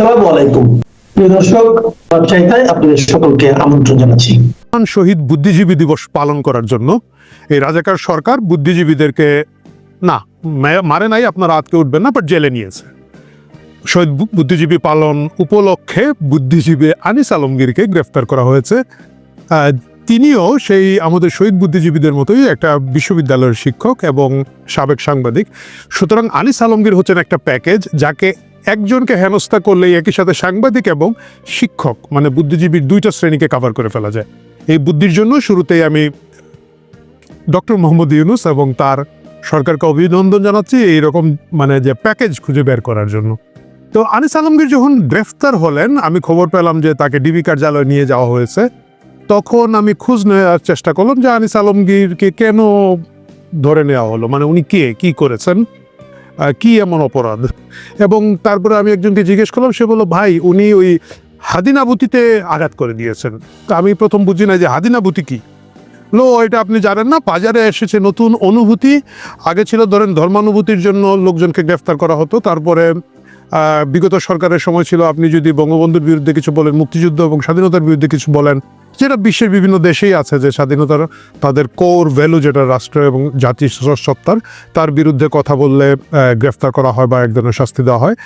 আসসালামু আলাইকুম। প্রিয় দর্শক চাইতায় আপনাদের সকলকে আমন্ত্রণ জানাচ্ছি। শহীদ বুদ্ধিজীবী দিবস পালন করার জন্য এই রাজাকার সরকার বুদ্ধিজীবীদেরকে না মারে নাই, আপনারা উঠবেন না বাট জেলে নিয়েছে। শহীদ বুদ্ধিজীবী পালন উপলক্ষে বুদ্ধিজীবী আনিস আলমগীরকে গ্রেফতার করা হয়েছে। তিনিও সেই আমাদের শহীদ বুদ্ধিজীবীদের মতোই একটা বিশ্ববিদ্যালয়ের শিক্ষক এবং সাবেক সাংবাদিক। সুতরাং আনিস আলমগীর হচ্ছেন একটা প্যাকেজ যাকে একজনকে হেনস্থা করলেই একই সাথে সাংবাদিক এবং শিক্ষক মানে বুদ্ধিজীবীর দুইটা শ্রেণীকে কাভার করে ফেলা যায়। এই বুদ্ধির জন্য শুরুতেই আমি ডক্টর মোহাম্মদ ইউনুস এবং তার সরকারকে অভিনন্দন জানাচ্ছি এইরকম মানে যে প্যাকেজ খুঁজে বের করার জন্য। তো আনিস আলমগীর যখন গ্রেফতার হলেন, আমি খবর পেলাম যে তাকে ডিবি কার্যালয়ে নিয়ে যাওয়া হয়েছে। তখন আমি খোঁজ নেওয়ার চেষ্টা করলাম যে আনিস আলমগীরকে কেন ধরে নেওয়া হলো মানে উনি কে, কি করেছেন? কি এমন অপরাধ? এবং তারপরে আমি একজনকে জিজ্ঞেস করলাম, সে বলল, ভাই, উনি ওই হাদিনাবুতিতে আঘাত করে দিয়েছেন। তা আমি প্রথম বুঝি না যে হাদিনাবুতি কি? লো, এটা আপনি জানেন না, বাজারে এসেছে নতুন অনুভূতি। আগে ছিল, ধরেন, ধর্মানুভূতির জন্য লোকজনকে গ্রেফতার করা হতো। তারপরে বিগত সরকারের সময় ছিল, আপনি যদি বঙ্গবন্ধুর বিরুদ্ধে কিছু বলেন, মুক্তিযুদ্ধ এবং স্বাধীনতার বিরুদ্ধে কিছু বলেন যেটা বিশ্বের বিভিন্ন দেশেই আছে যে স্বাধীনতার তাদের কোর ভ্যালু যেটা রাষ্ট্র এবং জাতি সত্তার তার বিরুদ্ধে কথা বললে গ্রেফতার করা হয় বা এক ধরনের শাস্তি দেওয়া হয়।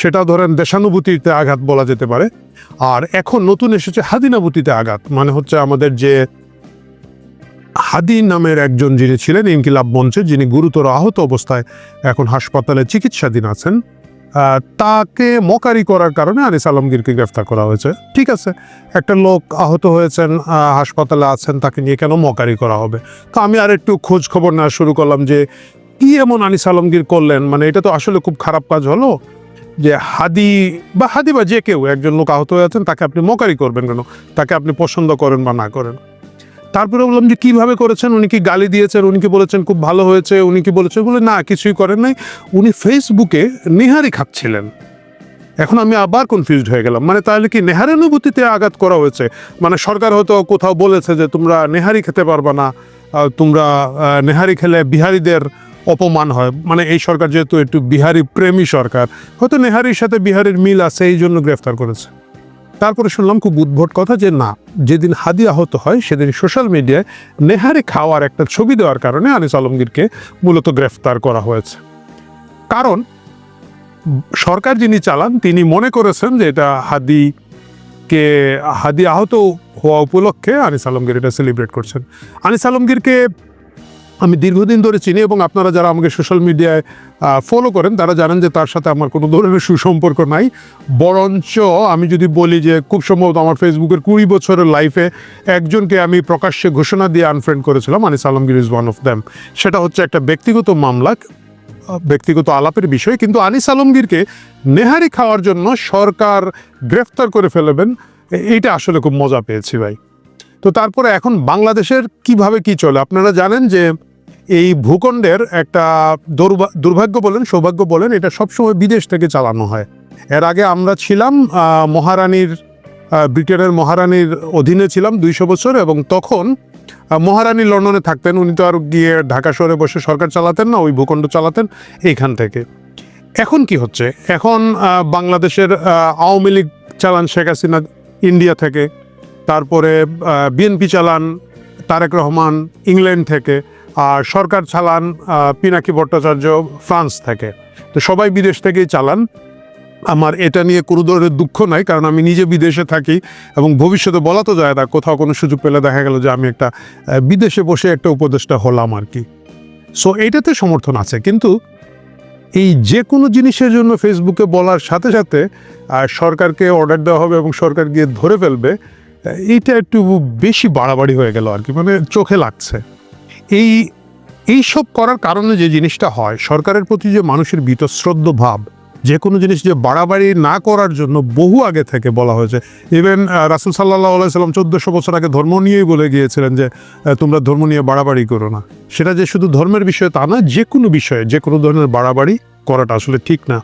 সেটা ধরেন দেশানুভূতিতে আঘাত বলা যেতে পারে। আর এখন নতুন এসেছে হাদিনাভূতিতে আঘাত মানে হচ্ছে আমাদের যে হাদি নামের একজন যিনি ছিলেন, ইনকিলাব মঞ্চে, যিনি গুরুতর আহত অবস্থায় এখন হাসপাতালে চিকিৎসাধীন আছেন। তাকে মকারি করার কারণে আনিস আলমগীরকে গ্রেফতার করা হয়েছে। ঠিক আছে, একটা লোক আহত হয়েছেন হাসপাতালে আছেন, তাকে নিয়ে কেন মকারি করা হবে? তো আমি আর একটু খোঁজ খবর নেওয়া শুরু করলাম যে, কি এমন আনিস আলমগীর করলেন? মানে এটা তো আসলে খুব খারাপ কাজ হলো যে হাদি বা হাদি বা যে কেউ একজন লোক আহত হয়ে আছেন, তাকে আপনি মকারি করবেন কেন? তাকে আপনি পছন্দ করেন বা না করেন? তারপরে বললাম যে কীভাবে করেছেন? উনি কি গালি দিয়েছেন? উনি কি বলেছেন খুব ভালো হয়েছে? উনি কি বলেছেন? বলে, না, কিছুই করেন নাই। উনি ফেসবুকে নেহারি খাচ্ছিলেন। এখন আমি আবার কনফিউজড হয়ে গেলাম। মানে তাহলে কি নেহার অনুভূতিতে আঘাত করা হয়েছে? মানে সরকার হয়তো কোথাও বলেছে যে, তোমরা নেহারি খেতে পারবে না। তোমরা নেহারি খেলে বিহারিদের অপমান হয়। মানে এই সরকার যেহেতু একটু বিহারি প্রেমী সরকার, হয়তো নেহারির সাথে বিহারের মিল আছে, এই জন্য গ্রেফতার করেছে। তারপরে শুনলাম খুব উদ্ভট কথা যে না, যেদিন হাদি আহত হয় সেদিন সোশ্যাল মিডিয়ায় নেহারি খাওয়ার একটা ছবি দেওয়ার কারণে আনিস আলমগীরকে মূলত গ্রেফতার করা হয়েছে। কারণ, সরকার যিনি চালান, তিনি মনে করেছেন যে এটা হাদিকে হাদি আহত হওয়া উপলক্ষে আনিস আলমগীর এটা সেলিব্রেট করছেন। আনিস আলমগীরকে আমি দীর্ঘদিন ধরে চিনি এবং আপনারা যারা আমাকে সোশ্যাল মিডিয়ায় ফলো করেন, তারা জানেন যে তার সাথে আমার কোনো ধরনের সুসম্পর্ক নাই। বরঞ্চ আমি যদি বলি যে খুব সম্ভবত আমার ফেসবুকের কুড়ি বছরের লাইফে একজনকে আমি প্রকাশ্যে ঘোষণা দিয়ে আনফ্রেন্ড করেছিলাম, Anis Alamgir is one of them সেটা হচ্ছে একটা ব্যক্তিগত মামলা ব্যক্তিগত আলাপের বিষয়, কিন্তু আনিস আলমগীরকে নেহারি খাওয়ার জন্য সরকার গ্রেফতার করে ফেলবেন এইটা আসলে খুব মজা পেয়েছি ভাই। তো তারপরে এখন বাংলাদেশের কীভাবে কি চলে? আপনারা জানেন যে এই ভূখণ্ডের একটা দুর্ভাগ্য বলেন, সৌভাগ্য বলেন, এটা সবসময় বিদেশ থেকে চালানো হয়। এর আগে আমরা ছিলাম মহারানীর ব্রিটেনের মহারানীর অধীনে ছিলাম দুইশো বছর এবং তখন মহারানী লন্ডনে থাকতেন। উনি তো আর গিয়ে ঢাকা শহরে বসে সরকার চালাতেন না, ওই ভূখণ্ড চালাতেন এইখান থেকে। এখন কি হচ্ছে? এখন বাংলাদেশের আওয়ামী লীগ চালান শেখ হাসিনা ইন্ডিয়া থেকে। তারপরে বিএনপি চালান তারেক রহমান ইংল্যান্ড থেকে, আর সরকার চালান পিনাকি ভট্টাচার্য ফ্রান্স থেকে। তো সবাই বিদেশ থেকেই চালান। আমার এটা নিয়ে কোনো ধরনের দুঃখ নাই, কারণ আমি নিজে বিদেশে থাকি এবং ভবিষ্যতে বলা তো যায় না, কোথাও কোনো সুযোগ পেলে দেখা গেল যে আমি একটা বিদেশে বসে একটা উপদেষ্টা হলাম আর কি। সো এইটাতে সমর্থন আছে, কিন্তু এই যে কোনো জিনিসের জন্য ফেসবুকে বলার সাথে সাথে সরকারকে অর্ডার দেওয়া হবে এবং সরকার গিয়ে ধরে ফেলবে এইটা একটু বেশি বাড়াবাড়ি হয়ে গেল আর কি মানে চোখে লাগছে। এই এই সব করার কারণে যে জিনিসটা হয়, সরকারের প্রতি যে মানুষের বীতশ্রদ্ধ ভাব, যে কোনো জিনিস যে বাড়াবাড়ি না করার জন্য বহু আগে থেকে বলা হয়েছে। ইভেন রাসুল সাল্লাহ সাল্লাম চোদ্দোশো বছর আগে ধর্ম নিয়েই বলে গিয়েছিলেন যে তোমরা ধর্ম নিয়ে বাড়াবাড়ি করো না। সেটা যে শুধু ধর্মের বিষয়ে তা না যে কোনো বিষয়ে, যে কোনো ধরনের বাড়াবাড়ি করাটা আসলে ঠিক না।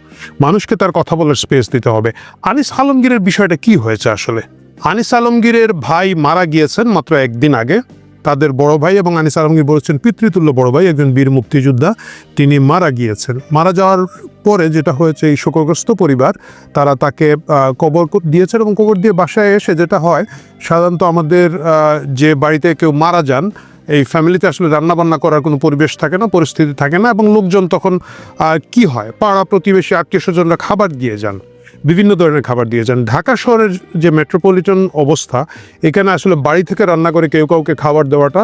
মানুষকে তার কথা বলার স্পেস দিতে হবে। আনিস আলমগীরের বিষয়টা কি হয়েছে আসলে? আনিস আলমগীরের ভাই মারা গিয়েছেন মাত্র একদিন আগে। তাদের বড় ভাই এবং আনিস আলমগীর বলেছেন, পিতৃতুল্য বড় ভাই, একজন বীর মুক্তিযোদ্ধা, তিনি মারা গিয়েছেন। মারা যাওয়ার পরে যেটা হয়েছে, এই শোকগ্রস্ত পরিবার, তারা তাকে কবর দিয়েছেন এবং কবর দিয়ে বাসায় এসে যেটা হয়, সাধারণত আমাদের যে বাড়িতে কেউ মারা যান, এই ফ্যামিলিতে আসলে রান্নাবান্না করার কোনো পরিবেশ থাকে না, পরিস্থিতি থাকে না এবং লোকজন তখন কি হয়? পাড়া প্রতিবেশী আত্মীয় স্বজনরা খাবার দিয়ে যান। বিভিন্ন ধরনের খাবার দিয়ে যান। ঢাকা শহরের যে মেট্রোপলিটন অবস্থা, এখানে আসলে বাড়ি থেকে রান্না করে কেউ কাউকে খাবার দেওয়াটা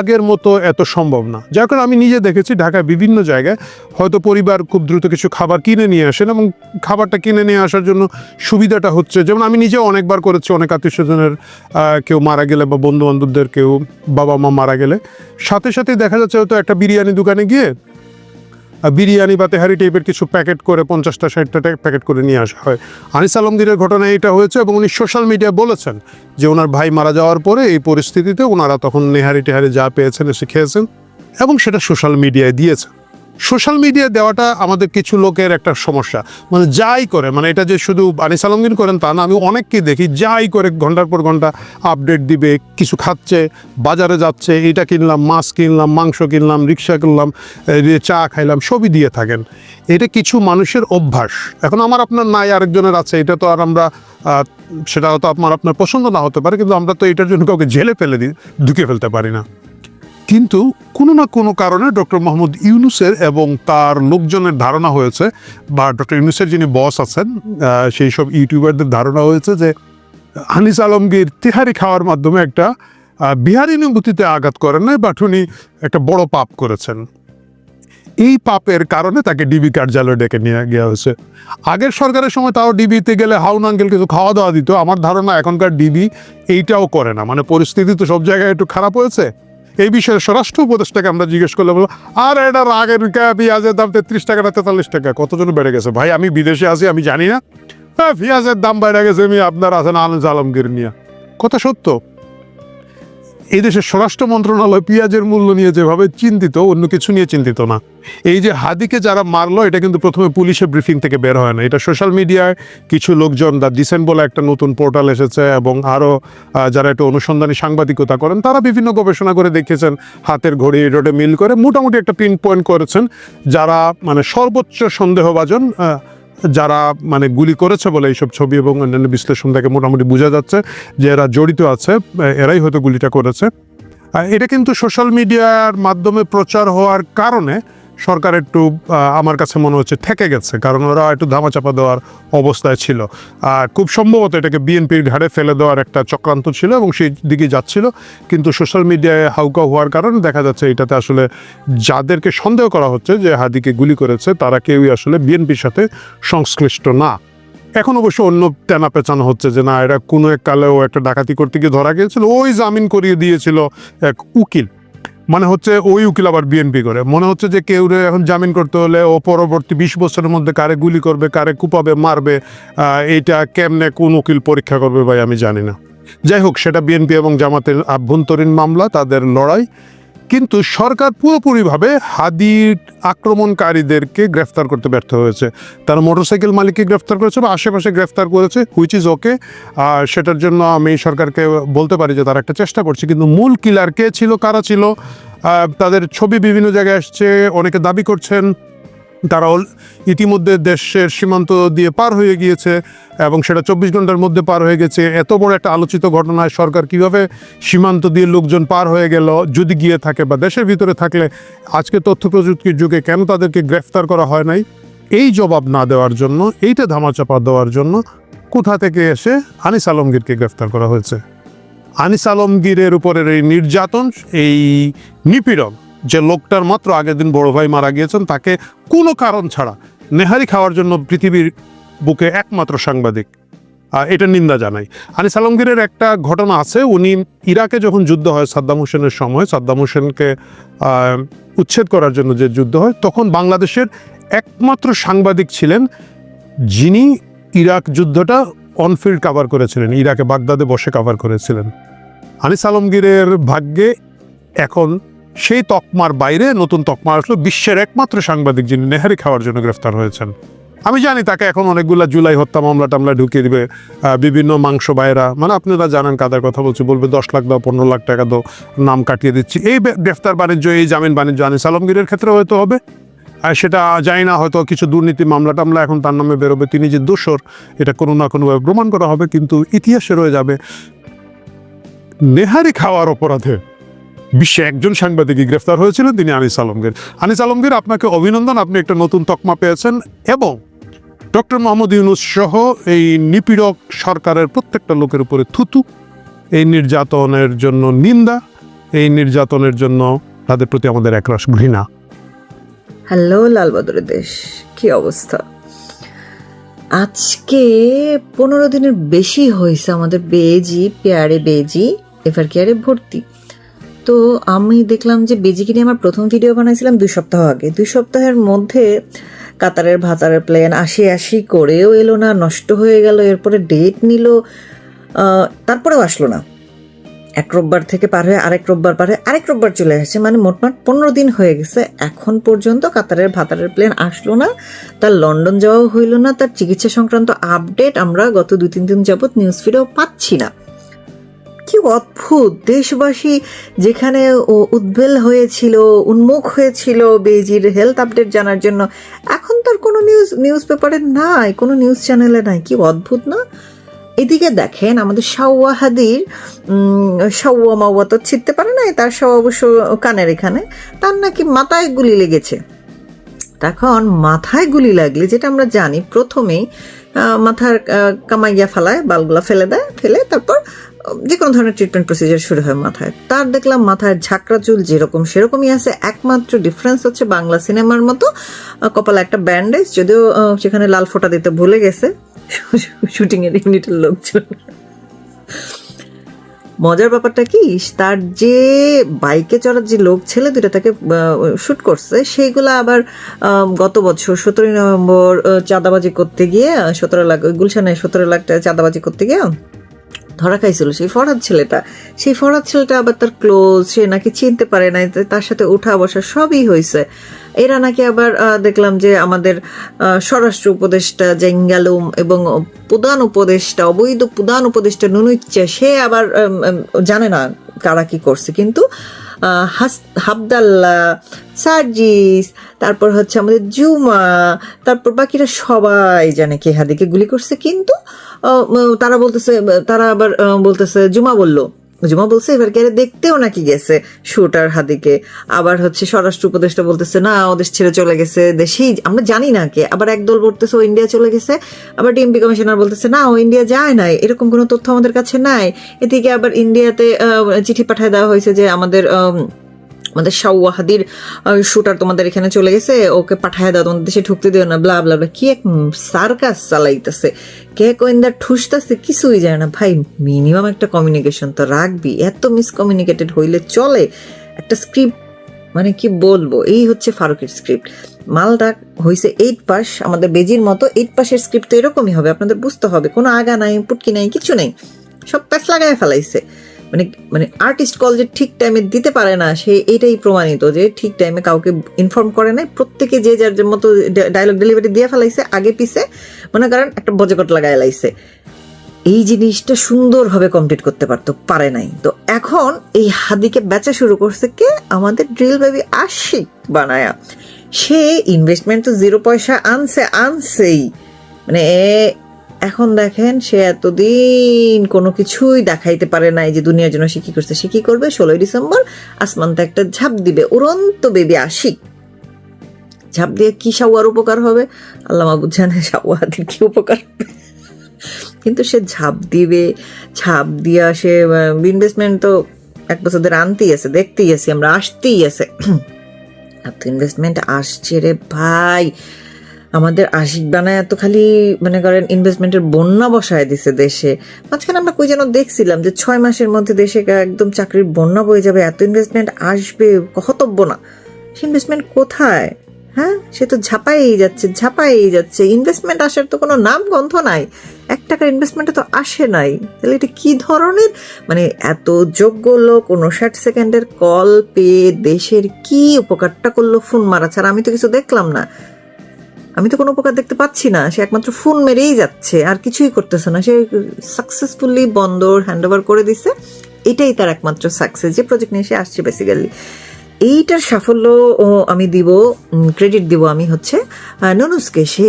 আগের মতো এত সম্ভব না। যার কারণে আমি নিজে দেখেছি ঢাকায় বিভিন্ন জায়গায় হয়তো পরিবার খুব দ্রুত কিছু খাবার কিনে নিয়ে আসেন এবং খাবারটা কিনে নিয়ে আসার জন্য সুবিধাটা হচ্ছে। যেমন আমি নিজেও অনেকবার করেছি, অনেক আত্মীয় স্বজনের কেউ মারা গেলে বা বন্ধু বান্ধবদের কেউ বাবা মা মারা গেলে। সাথে সাথে দেখা যাচ্ছে হয়তো একটা বিরিয়ানি দোকানে গিয়ে বিরিয়ানি বা তেহারি টাইপের কিছু প্যাকেট করে পঞ্চাশটা, ষাটটা প্যাকেট করে নিয়ে আসা হয়। আনিস আলমগীরের ঘটনায় এটা হয়েছে এবং উনি সোশ্যাল মিডিয়ায় বলেছেন যে ওনার ভাই মারা যাওয়ার পরে এই পরিস্থিতিতে ওনারা তখন নেহারি টেহারি যা পেয়েছেন, এসে খেয়েছেন এবং সেটা সোশ্যাল মিডিয়ায় দিয়েছে সোশ্যাল মিডিয়া দেওয়াটা আমাদের কিছু লোকের একটা সমস্যা। মানে যাই করে মানে এটা যে শুধু আনিস আলমগীর করেন তা না, আমি অনেককে দেখি, যাই করে ঘণ্টার পর ঘণ্টা আপডেট দিবে, কিছু খাচ্ছে, বাজারে যাচ্ছে, এটা কিনলাম, মাছ কিনলাম, মাংস কিনলাম, রিক্সা কিনলাম চা খাইলাম, সবই দিয়ে থাকেন। এটা কিছু মানুষের অভ্যাস। এখন আমার আপনার নাই, আরেকজনের আছে, এটা তো আর আমরা সেটা হয়তো আপনার আপনার পছন্দ না হতে পারে, কিন্তু আমরা তো এটার জন্য কাউকে জেলে ফেলে দিই ঢুকে ফেলতে পারি না। কিন্তু কোনো না কোনো কারণে ডক্টর মোহাম্মদ ইউনুসের এবং তার লোকজনের ধারণা হয়েছে, বা ডক্টর ইউনুসের যিনি বস আছেন সেই সব ইউটিউবারদের ধারণা হয়েছে যে হানিস আলমগীর তিহারি খাওয়ার মাধ্যমে একটা বিহারি অনুভূতিতে আঘাত করেন নাই, বাট উনি একটা বড় পাপ করেছেন। এই পাপের কারণে তাকে ডিবি কার্যালয়ে ডেকে নিয়ে গিয়া হয়েছে। আগের সরকারের সময় তাও ডিবিতে গেলে হাউন আঙ্কেল কিছু খাওয়া দাওয়া দিত। আমার ধারণা এখনকার ডিবি এইটাও করে না। মানে পরিস্থিতি তো সব জায়গায় একটু খারাপ হয়েছে। এই বিষয়ে স্বরাষ্ট্র উপদেষ্টাকে আমরা জিজ্ঞেস করলে বলব, আর এটা আগের পেঁয়াজের দাম তেত্রিশ টাকা না তেতাল্লিশ টাকা? কতজন বেড়ে গেছে? ভাই, আমি বিদেশে আছি, আমি জানি না। হ্যাঁ পেঁয়াজের দাম বেড়ে গেছে, আমি আপনার আছেন আনন্দ আলমগীর নিয়ে। কথা সত্য? এই দেশের স্বরাষ্ট্র মন্ত্রণালয় পেঁয়াজের মূল্য নিয়ে যেভাবে চিন্তিত, অন্য কিছু নিয়ে চিন্তিত না। এই যে হাদিকে যারা মারলো, এটা কিন্তু প্রথমে পুলিশের ব্রিফিং থেকে বের হয় না। এটা সোশ্যাল মিডিয়ায় কিছু লোকজন, দা ডিসেন্ট বলে একটা নতুন পোর্টাল এসেছে এবং আরও যারা একটু অনুসন্ধানী সাংবাদিকতা করেন, তারা বিভিন্ন গবেষণা করে দেখেছেন, হাতের ঘড়ি, রোডে মিল করে মোটামুটি একটা পিন পয়েন্ট করেছেন, যারা মানে সর্বোচ্চ সন্দেহভাজন যারা মানে গুলি করেছে বলে এইসব ছবি এবং অন্যান্য বিশ্লেষণ থেকে মোটামুটি বোঝা যাচ্ছে যে এরা জড়িত আছে এরাই হয়তো গুলিটা করেছে। এটা কিন্তু সোশ্যাল মিডিয়ার মাধ্যমে প্রচার হওয়ার কারণে সরকার একটু আমার কাছে মনে হচ্ছে ঠেকে গেছে, কারণ ওরা একটু ধামাচাপা দেওয়ার অবস্থায় ছিল। আর খুব সম্ভবত এটাকে বিএনপির ঘাড়ে ফেলে দেওয়ার একটা চক্রান্ত ছিল এবং সেই দিকে যাচ্ছিল। কিন্তু সোশ্যাল মিডিয়ায় হাউকা হওয়ার কারণে দেখা যাচ্ছে এটাতে আসলে যাদেরকে সন্দেহ করা হচ্ছে যে হাদিকে গুলি করেছে, তারা কেউই আসলে বিএনপির সাথে সংশ্লিষ্ট না। এখন অবশ্য অন্য টানা পেঁচানো হচ্ছে যে, না, এরা কোনো এক কালেও একটা ডাকাতি করতে গিয়ে ধরা গিয়েছিল, ওই জামিন করিয়ে দিয়েছিল এক উকিল। মানে হচ্ছে ওই উকিল আবার বিএনপি করে। মনে হচ্ছে যে কেউ এখন জামিন করতে হলে ও পরবর্তী বিশ বছরের মধ্যে কারে গুলি করবে, কারে কুপাবে, মারবে এটা কেমনে কোন উকিল পরীক্ষা করবে ভাই আমি জানি না। যাই হোক, সেটা বিএনপি এবং জামাতের আভ্যন্তরীণ মামলা, তাদের লড়াই। কিন্তু সরকার পুরোপুরিভাবে হাদির আক্রমণকারীদেরকে গ্রেফতার করতে ব্যর্থ হয়েছে। তারা মোটরসাইকেল মালিককে গ্রেফতার করেছে বা আশেপাশে গ্রেফতার করেছে হুইচ ইজ ওকে আর সেটার জন্য আমি সরকারকে বলতে পারি যে তারা একটা চেষ্টা করছে, কিন্তু মূল কিলার কে ছিল, কারা ছিল? তাদের ছবি বিভিন্ন জায়গায় আসছে, অনেকে দাবি করছেন। তারা ইতিমধ্যে দেশের সীমান্ত দিয়ে পার হয়ে গিয়েছে এবং সেটা চব্বিশ ঘণ্টার মধ্যে পার হয়ে গেছে। এত বড় একটা আলোচিত ঘটনায় সরকার কীভাবে সীমান্ত দিয়ে লোকজন পার হয়ে গেল, যদি গিয়ে থাকে বা দেশের ভিতরে থাকলে, আজকে তথ্য প্রযুক্তির যুগে কেন তাদেরকে গ্রেফতার করা হয় নাই? এই জবাব না দেওয়ার জন্য, এইটা ধামাচাপা দেওয়ার জন্য কোথা থেকে এসে আনিস আলমগীরকে গ্রেফতার করা হয়েছে? আনিস আলমগীরের উপরের এই নির্যাতন, এই নিপীড়ন যে লোকটার মাত্র আগের দিন বড় ভাই মারা গিয়েছেন, তাকে কোনো কারণ ছাড়া নেহারি খাওয়ার জন্য পৃথিবীর বুকে একমাত্র সাংবাদিক। এটা নিন্দা জানাই। আনিস আলমগীরের একটা ঘটনা আছে, উনি ইরাকে যখন যুদ্ধ হয় সাদ্দাম হোসেনের সময়, সাদ্দাম হোসেনকে উচ্ছেদ করার জন্য যে যুদ্ধ হয়, তখন বাংলাদেশের একমাত্র সাংবাদিক ছিলেন যিনি ইরাক যুদ্ধটা অনফিল্ড কাভার করেছিলেন, ইরাকে বাগদাদে বসে কাভার করেছিলেন। আনিস আলমগীরের ভাগ্যে এখন সেই তকমার বাইরে নতুন তকমা আসলো, বিশ্বের একমাত্র সাংবাদিক যিনি নেহারি খাওয়ার জন্য গ্রেফতার হয়েছেন। আমি জানি তাকে এখন অনেকগুলা জুলাই হত্যা মামলা টামলা ঢুকিয়ে দিবে বিভিন্ন মাংস বাইরা। মানে আপনারা জানেন, কাদের কথা বলছি, বলবে দশ লাখ দাও, পনেরো লাখ টাকা দাও, নাম কাটিয়ে দিচ্ছি। এই গ্রেফতার বাণিজ্য, এই জামিন বাণিজ্য আনিস আলমগীরের ক্ষেত্রে হয়তো হবে। আর সেটা জানি না, হয়তো কিছু দুর্নীতি মামলা টামলা এখন তার নামে বেরোবে। তিনি যে দোষর, এটা কোনো না কোনোভাবে প্রমাণ করা হবে, কিন্তু ইতিহাসে রয়ে যাবে, নেহারি খাওয়ার অপরাধে বিশ্বে একজন সাংবাদিকই গ্রেফতার হয়েছিলেন, তিনি আনিস আলমগীর। আনিস আলমগীর, আপনাকে অভিনন্দন, আপনি একটা নতুন তকমা পেয়েছেন এবং ডক্টর মোহাম্মদ ইউনুস সহ এই নিপীড়ক সরকারের প্রত্যেকটা লোকের উপরে থুতু। এই নির্যাতনের জন্য নিন্দা, এই নির্যাতনের জন্য তাদের প্রতি আমাদের একরাশ ঘৃণা। হ্যালো লালবাদরের দেশ, কি অবস্থা? আজকে পনেরো দিনের বেশি হয়েছে আমাদের বেজি, পেয়ারে বেজি এফআর কেয়ারে ভর্তি। তো আমি দেখলাম যে বেজিকে নিয়ে আমার প্রথম ভিডিও বানাইছিলাম দুই সপ্তাহ আগে। দুই সপ্তাহের মধ্যে কাতারের ভাতারের প্লেন আশি আশি করেও এলো না, নষ্ট হয়ে গেল, এরপরে ডেট নিল তারপরেও আসলো না। এক রোববার থেকে পার হয়ে আরেক রোববার পার হয়ে আরেক রোববার চলে আসছে। মানে মোটমাট পনেরো দিন হয়ে গেছে। এখন পর্যন্ত কাতারের ভাতারের প্লেন আসলো না, তার লন্ডন যাওয়াও হইল না, তার চিকিৎসা সংক্রান্ত আপডেট আমরা গত দু তিন দিন যাবৎ নিউজ ফিডেও পাচ্ছি না। কি অদ্ভুত দেশবাসী যেখানে উদ্বেল হয়েছিল, উন্মুখ হয়েছিল বেজির হেলথ আপডেট জানার জন্য। এখন তার কোনো নিউজ নিউজ পেপারে নাই, কোনো নিউজ চ্যানেলে নাই। কি অদ্ভুত না? এদিকে দেখেন আমাদের শাওয়াহাদির শাওয়া মাওয়া তো ছিটতে পারে না তার সব অবশ্য কানের এখানে। তার নাকি মাথায় গুলি লেগেছে। তখন মাথায় গুলি লাগলে, যেটা আমরা জানি, প্রথমেই মাথার কামাইয়া ফেলায়, বালগুলা ফেলে দেয়, ফেলে তারপর যে কোনো ধরনের ট্রিটমেন্ট প্রসিজার শুরু হয় মাথায়। তার দেখলাম মাথায় ঝাঁকড়া চুল যেরকম, সেরকমই আছে। একমাত্র ডিফারেন্স হচ্ছে বাংলা সিনেমার মতো কপালে একটা ব্যান্ডেজ যদিও সেখানে লাল ফোঁটা দিতে ভুলে গেছে। শুটিং এর ইউনিটের লোকজন। মজার ব্যাপারটা কি, তার যে বাইকে চড়ার যে লোক ছেলে দুটো তাকে শুট করছে, সেইগুলো আবার গত বছর সতেরোই নভেম্বর চাঁদাবাজি করতে গিয়ে, সতেরো লাখ, গুলশানে সতেরো লাখ চাঁদাবাজি করতে গিয়ে ধরা খাইছিল সেই ফরাদ ছেলেটা। সেই ফরাদ ছেলেটা আবার তার ক্লোজ সে নাকি চিনতে পারে নাই তার সাথে উঠা বসা সবই হয়েছে এরা নাকি আবার দেখলাম যে আমাদের স্বরাষ্ট্র উপদেষ্টা জেঙ্গালুম এবং প্রধান উপদেষ্টা, অবৈধ প্রধান উপদেষ্টা নুনুচ্ছে সে আবার জানে না কারা কি করছে। কিন্তু হাবদাল্লা, সার্জিস, তারপর হচ্ছে আমাদের জুমা, তারপর বাকিরা সবাই জানে কে হাদিকে গুলি করছে। কিন্তু তারা বলতেছে, তারা আবার বলতেছে, জুমা বলল। জুমা বলছে এবার কে দেখতেও নাকি গেছে শুটার হাদিকে। আবার হচ্ছে স্বরাষ্ট্র উপদেষ্টা বলতেছে না ওদের ছেড়ে চলে গেছে দেশেই আমরা জানি না কে। আবার একদল বলতেছে ও ইন্ডিয়া চলে গেছে। আবার ডিএমপি কমিশনার বলতেছে না ও ইন্ডিয়া যায় নাই এরকম কোনো তথ্য আমাদের কাছে নাই। এদিকে আবার ইন্ডিয়াতে চিঠি পাঠায় দেওয়া হয়েছে যে আমাদের আম, আমাদের শাওয়াহাদির শুটার তোমাদের এখানে চলে গেছে, ওকে পাঠায় দাও, তোমাদের দেশে ঢুকতে দিও না ব্লা ব্লা কি এক সার্কাস চালাইতেছে। কে কোয়েন্দার ঠুসতেছে, কিছুই যায় না। ভাই মিনিমাম একটা কমিউনিকেশন তো রাখবি। এত মিসকমিউনিকেটেড হইলে চলে। একটা স্ক্রিপ্ট মানে কি বলব? এই হচ্ছে ফারুকের স্ক্রিপ্ট মালটা হয়েছে এইট পাস আমাদের বেজির মতো এইট পাসের স্ক্রিপ্ট তো এরকমই হবে, আপনাদের বুঝতে হবে। কোনো আগা নাই, পুটকি নাই, কিছু নাই। সব প্যাচ লাগায় ফেলাইছে। মানে মানে আর্টিস্ট কল যে ঠিক টাইমে দিতে পারে না, সে এটাই প্রমাণিত যে ঠিক টাইমে কাউকে ইনফর্ম করে নাই। প্রত্যেকে যে যার মতো ডায়লগ ডেলিভারি দিয়ে ফেলাইছে, আগে পিছে, মনে করেন একটা বজকট লাগায় লাইছে। এই জিনিসটা সুন্দরভাবে কমপ্লিট করতে পারতো, পারে নাই। তো এখন এই হাদিকে বেচা শুরু করছে কে? আমাদের ড্রিল বেবি আশিক বানায়া। সে ইনভেস্টমেন্ট তো জিরো পয়সা আনছে, আনছেই। মানে এখন দেখেন সে এতদিন কোনো কিছুই দেখাইতে পারে নাই যে দুনিয়ার জন্য সে কি করছে। সে কি করবে? ষোলোই ডিসেম্বর আসমানতে একটা ঝাঁপ দিবে। উড়ন্ত বেবি আশিক। ঝাঁপ দিয়ে কি সাওয়ার উপকার হবে? আল্লাহ মাবুদ জানে সাওয়াহাতির কি উপকার হবে। কিন্তু সে ঝাঁপ দিবে। ঝাঁপ দিয়া সে ইনভেস্টমেন্ট তো এক বছর ধরে আনতেই আছে, দেখতেই আছি, আমরা আসতেই আছে। এত ইনভেস্টমেন্ট আসছে রে ভাই। আমাদের আশিক বানায় এত খালি, মনে করেন ইনভেস্টমেন্টের বন্যা বসায় দিছে দেশে। মাঝখানে আমরা কই যেন দেখছিলাম যে ছয় মাসের মধ্যে দেশে একদম চাকরির বন্যা বয়ে যাবে, এত ইনভেস্টমেন্ট আসবে কহতব্য না। সে ইনভেস্টমেন্ট কোথায়? হ্যাঁ? সে তো ঝাপাই যাচ্ছে ঝাপাই যাচ্ছে। ইনভেস্টমেন্ট আসার তো কোনো নাম গন্ধ নাই। এক টাকার ইনভেস্টমেন্টে তো আসে নাই। তাহলে এটা কি ধরনের? মানে এত যোগ্য লোক উনষাট সেকেন্ডের কল পেয়ে দেশের কি উপকারটা করল, ফোন মারা ছাড়া? আমি তো কিছু দেখলাম না। আমি তো কোনো উপকার দেখতে পাচ্ছি না। সে একমাত্র ফোন মেরেই যাচ্ছে, আর কিছুই করতেছে না। সে সাকসেসফুলি বন্দর হ্যান্ড ওভার করে দিছে। এটাই তার একমাত্র সাকসেস যে প্রজেক্ট নিয়ে সে আসছে বেসিক্যালি এইটার সাফল্য আমি দিব ক্রেডিট দিব আমি হচ্ছে ননুসকে। সে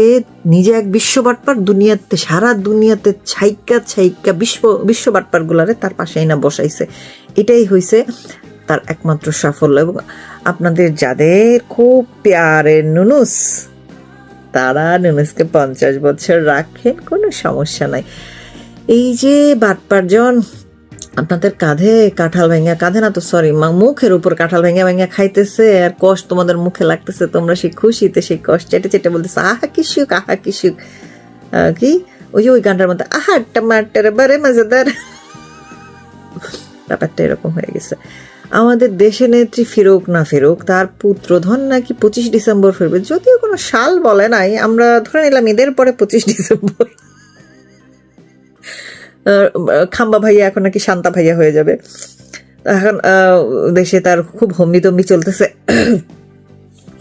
নিজে এক বিশ্ব বাটপার, দুনিয়াতে, সারা দুনিয়াতে ছাইকা ছাইকা বিশ্ব বিশ্ব বাটপার গুলারে তার পাশেই না বসাইছে। এটাই হইছে তার একমাত্র সাফল্য। এবং আপনাদের যাদের খুব প্যারের নুনুস তারা নুনুসকে পঞ্চাশ বছর রাখেন, কোনো সমস্যা নাই। এই যে বাটপারজন, আপনাদের কাঁধে কাঁঠাল ভেঙে, কাঁধে না তো সরি মুখের উপর কাঁঠাল ভেঙে ভেঙে খাইতেছে, আর কষ্ট তোমাদের মুখে লাগতেছে, তোমরা সেই খুশিতে, সেই কষ্ট, চেটে চেটে বলতেছে, আহা, কি সুখ, আহা, কি সুখ। কি? ওই যে ওই গানটার মধ্যে, আহা টমাটার বারে মজাদার। ব্যাপারটা এরকম হয়ে গেছে। আমাদের দেশে নেত্রী ফেরুক না ফেরুক, তার পুত্র ধন নাকি পঁচিশ ডিসেম্বর ফিরবে, যদিও কোনো সাল বলে নাই, আমরা ধরে নিলাম এদের পরে পঁচিশ ডিসেম্বর। খাম্বা ভাইয়া এখন নাকি শান্তা ভাইয়া হয়ে যাবে। এখন দেশে তার খুব হম্বি তম্বি চলতেছে।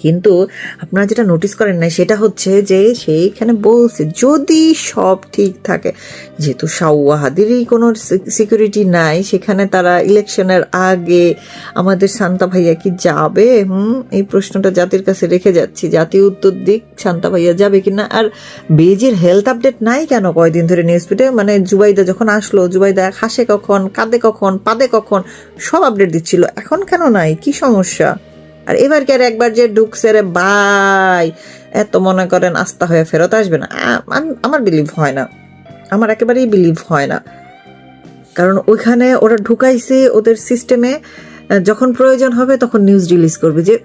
কিন্তু আপনারা যেটা নোটিস করেন না সেটা হচ্ছে যে সেইখানে বলছে, যদি সব ঠিক থাকে, যেহেতু সাউয়াহাদেরই কোনো সিকিউরিটি নাই, সেখানে তারা ইলেকশনের আগে আমাদের শান্তা ভাইয়া কি যাবে? হুম, এই প্রশ্নটা জাতির কাছে রেখে যাচ্ছি। জাতি উত্তর দিক, শান্তা ভাইয়া যাবে কি না আর বেজের হেলথ আপডেট নাই কেন কয়দিন ধরে নিউজ ফিডে মানে জুবাইদা যখন আসলো, জুবাইদা হাসে কখন, কাঁদে কখন, পাদে কখন, সব আপডেট দিচ্ছিল। এখন কেন নাই? কি সমস্যা? আর এবার কি আর একবার যে ঢুকছে রে বাই এত মনে করেন আস্থা হয়ে ফেরত আসবে না। আমার বিলিভ হয় না। আমার একেবারেই বিলিভ হয় না। কারণ ওইখানে ওরা ঢুকাইছে ওদের সিস্টেমে যখন প্রয়োজন হবে তখন নিউজ রিলিজ করবে যে,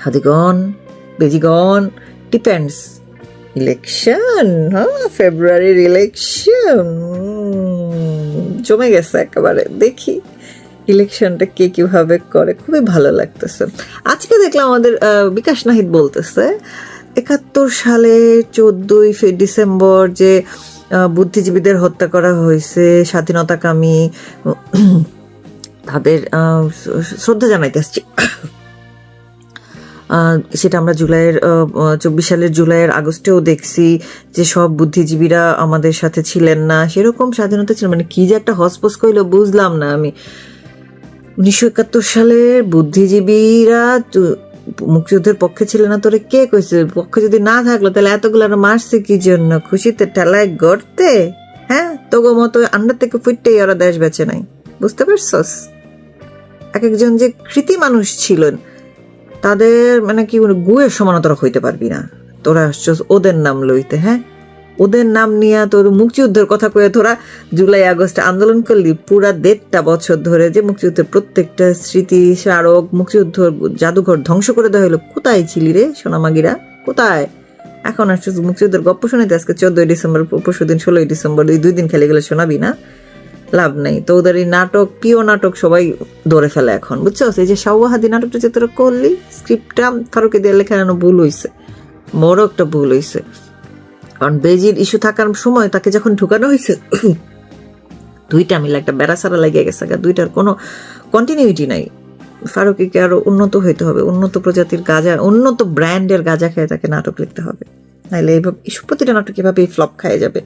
হাদিগণ, বেজিগণ ডিপেন্ডস ইলেকশন হ্যাঁ ফেব্রুয়ারির ইলেকশন জমে গেছে একেবারে। দেখি। ইলেকশনটা কে কীভাবে করে, খুবই ভালো লাগতেছে। আজকে দেখলাম আমাদের বিকাশ নাহিদ বলতেছে, একাত্তর সালে চোদ্দই ডিসেম্বর যে বুদ্ধিজীবীদের হত্যা করা হয়েছে, স্বাধীনতাকামী, তাদের শ্রদ্ধা জানাইতে আসছি। সেটা আমরা জুলাইয়ের চব্বিশ সালের জুলাইয়ের আগস্টেও দেখছি যে সব বুদ্ধিজীবীরা আমাদের সাথে ছিলেন না, সেরকম স্বাধীনতা ছিল মানে কি যে একটা হসপস কইল বুঝলাম না আমি। উনিশশো একাত্তর সালের বুদ্ধিজীবীরা মুক্তিযুদ্ধের পক্ষে ছিল না, তোরে কে কইছে? পক্ষে যদি না থাকল, তাহলে এতগুলো মারছে কি জন্য? খুশিতে ঠেলায় গড়তে? হ্যাঁ? তোগো মতো আন্ডার থেকে ফুটতেই ওরা দেশ বেঁচে নাই। বুঝতে পারছস? এক একজন যে কৃতি মানুষ ছিলেন, তাদের মানে কি গুয়ের সমান তোরা হইতে পারবি না। তোরা আসছস ওদের নাম লইতে হ্যাঁ? ওদের নাম নিয়ে তোর মুক্তিযুদ্ধের কথা কয়ে তোরা জুলাই, আগস্টে আন্দোলন করলি। পুরা দেড়টা বছর ধরে যে মুক্তিযুদ্ধের প্রত্যেকটা স্মৃতি, স্মারক মুক্তিযুদ্ধ জাদুঘর ধ্বংস করে দেওয়া হলো কোথায় ছিলি রে, সোনামাগিরা? কোথায়? এখন আসছে মুক্তিযুদ্ধের গপ্প শুনাইতে। আজকে চোদ্দই ডিসেম্বর, পরশু দিন ষোলোই ডিসেম্বর, এই দুই দিন খেলে গেলে শোনাবি না? লাভ নেই। তো ওদের এই নাটক, প্রিয় নাটক সবাই ধরে ফেলে এখন বুঝছ এই যে সাউহাদি নাটকটা যে তোরা করলি স্ক্রিপ্টটা ফারুকে দিয়ে লেখা ভুল হইছে। বড় একটা ভুল হইছে। কারণ বেজির ইস্যু থাকার সময় তাকে যখন ঢুকানো হয়েছে, দুইটা মিলে একটা বেড়াসারা লাগিয়ে গেছে দুইটার কোনো কন্টিনিউটি নাই। ফারুকিকে আরও উন্নত হইতে হবে, উন্নত প্রজাতির গাজা, উন্নত ব্র্যান্ডের গাজা খেয়ে তাকে নাটক লিখতে হবে। নাইলে এইভাবে প্রতিটা নাটক এভাবেই ফ্লপ খায় যাবে।